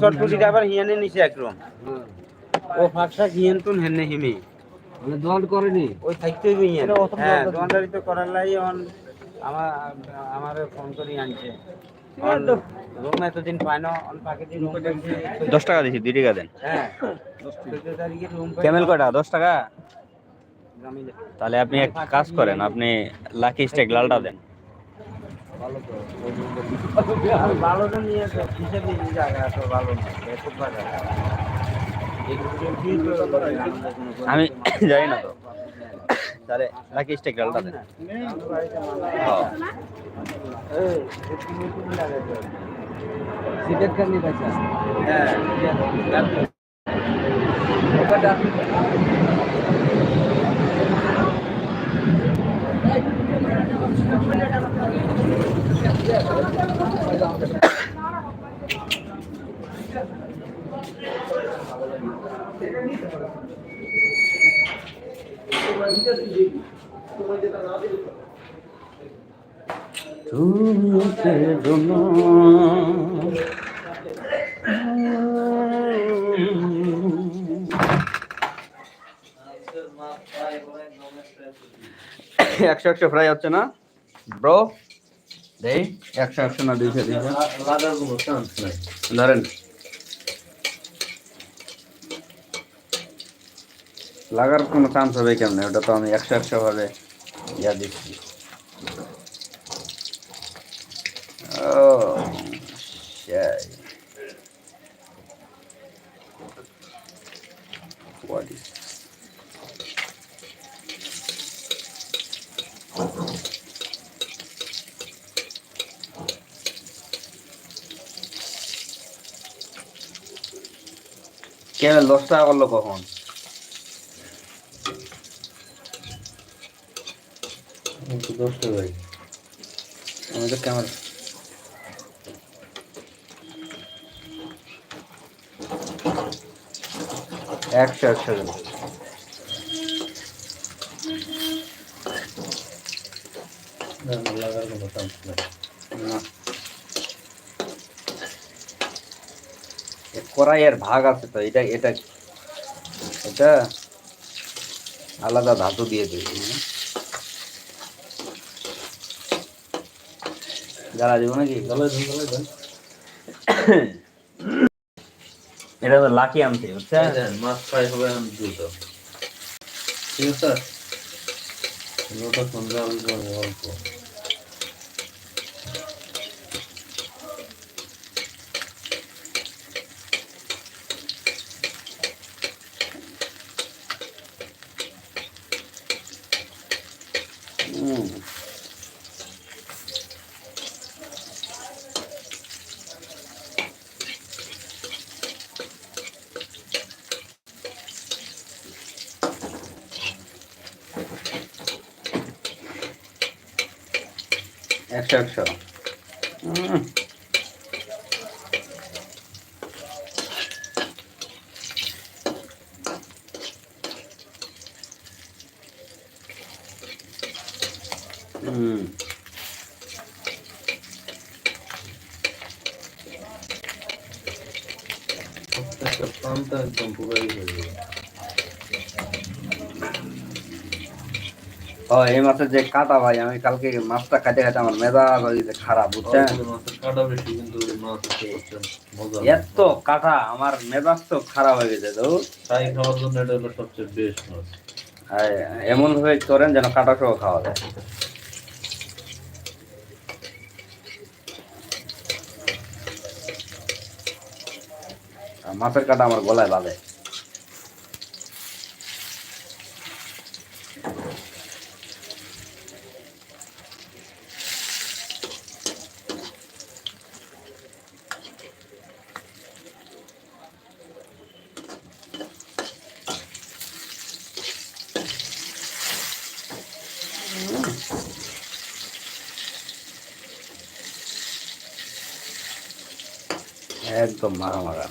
চটপুটি হিয়ানে নিচে একরম ও ফাঁকশাক হিয়ান তুন হেনে হিমি। মানে দোয়ান করেনি? ওই থাকতে হইবে হিয়ান। হ্যাঁ তো করার লাই অন আমার আমারে ফোন করে আনছে। রুম এতদিন পায় না অন পাকে দিন রুম দশ টাকা দিছি দুই টাকা দেন। হ্যাঁ। ক্যামেল কয়টা? দশ টাকা? তাহলে আপনি এক কাজ করেন আপনি লাকি স্টেক লালটা দেন। ভালো তো নিয়ে তো হিসেবে জায়গা তো ভালো না? আমি জানি না তো। তাহলে দেন। হ্যাঁ। পয়সা তুমি কেঁদো না। একশো একশো ফ্রাই হচ্ছে না? ব্রো দেই একশো একশো না দুইশো দুইশো। ধরেন। লাগার কোনো চান্স হবে কেমনে? ওটা তো আমি একশো একশো ভাবে ইয়া দিচ্ছি। সেই What is কে করল কখন? দশ টাকা আমি তো ক্যামেরা একশো একশো জন লাগার কোনো চান্স নাই না কড়াইয়ের ভাগ আছে তো এটা এটা এটা আলাদা ধাতু দিয়ে দেবে জ্বালা দিব নাকি? এটা তো লাকি আনতে বুঝছেন? মাছ ফ্রাই হবে আমি দ্রুত ঠিক আছে? ওটা সন্ধ্যা অল্প। হুম। একশো একশো হুম। হুম প্রত্যেকটা প্রান্ত একদম পুরাই হয়ে যাবে ও এই মাছের যে কাটা ভাই আমি কালকে মাছটা খাইতে খাইতে আমার মেজাজ হয়ে খারাপ বুঝছেন? এত কাটা আমার মেজাজ তো খারাপ হয়ে গেছে তো। ফ্রাই খাওয়ার জন্য এটা হলো সবচেয়ে বেস্ট মাছ। এমন ভাবে করেন যেন কাটা সহ খাওয়া যায়। মাছের কাটা আমার গলায় বাঁধে একদম মারা মারা